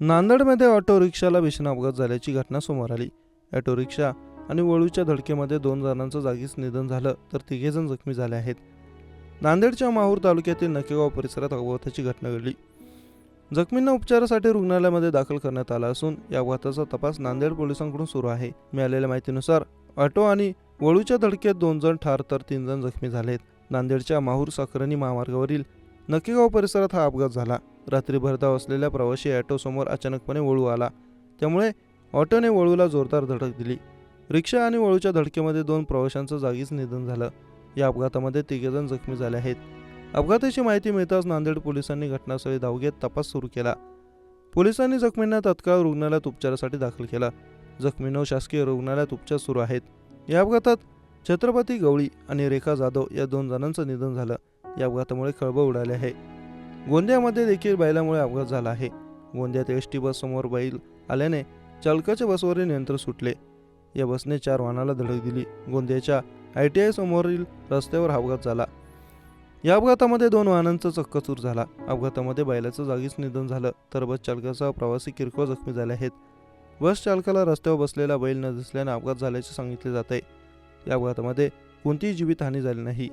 नांदेडमध्ये ऑटो रिक्षाला भीषण अपघात झाल्याची घटना समोर आली. ऑटो रिक्षा आणि वळूच्या धडकेमध्ये दोन जणांचं जागीच निधन झालं तर तिघेजण जखमी झाले आहेत. नांदेडच्या माहूर तालुक्यातील नकेगाव परिसरात अपघाताची घटना घडली. जखमींना उपचारासाठी रुग्णालयामध्ये दाखल करण्यात आला असून या अपघाताचा तपास नांदेड पोलिसांकडून सुरू आहे. मिळालेल्या माहितीनुसार ऑटो आणि वळूच्या धडकेत दोन जण ठार तर तीन जण जखमी झालेत. नांदेडच्या माहूर साखरणी महामार्गावरील नकेगाव परिसरात हा अपघात झाला. रात्री भरधाव असलेल्या प्रवाशी ॲटोसमोर अचानकपणे वळू आला. त्यामुळे ऑटोने वळूला जोरदार धडक दिली. रिक्षा आणि वळूच्या धडकेमध्ये दोन प्रवाशांचं जागीच निधन झालं. या अपघातामध्ये तिघेजण जखमी झाले आहेत. अपघाताची माहिती मिळताच नांदेड पोलिसांनी घटनास्थळी धाव घेत तपास सुरू केला. पोलिसांनी जखमींना तत्काळ रुग्णालयात उपचारासाठी दाखल केला. जखमींवर शासकीय रुग्णालयात उपचार सुरू आहेत. या अपघातात छत्रपती गवळी आणि रेखा जाधव या दोन जणांचं निधन झालं. या अपघातामुळे खळबळ उडाली आहे. गोंदियामध्ये देखील बैलामुळे अपघात झाला आहे. गोंदियात एस टी बससमोर बैल आल्याने चालकाच्या बसवरील नियंत्रण सुटले. या बसने चार वाहनाला धडक दिली. गोंदियाच्या आय टी आय समोरील रस्त्यावर अपघात झाला. या अपघातामध्ये दोन वाहनांचा चक्काचूर झाला. अपघातामध्ये बैलाचं जागीच निधन झालं. तर बस चालकासह प्रवासी किरकोळ जखमी झाले आहेत. बस चालकाला रस्त्यावर बसलेला बैल न दिसल्याने अपघात झाल्याचे सांगितले जात. आहे या अपघातामध्ये कोणतीही जीवितहानी झाली नाही.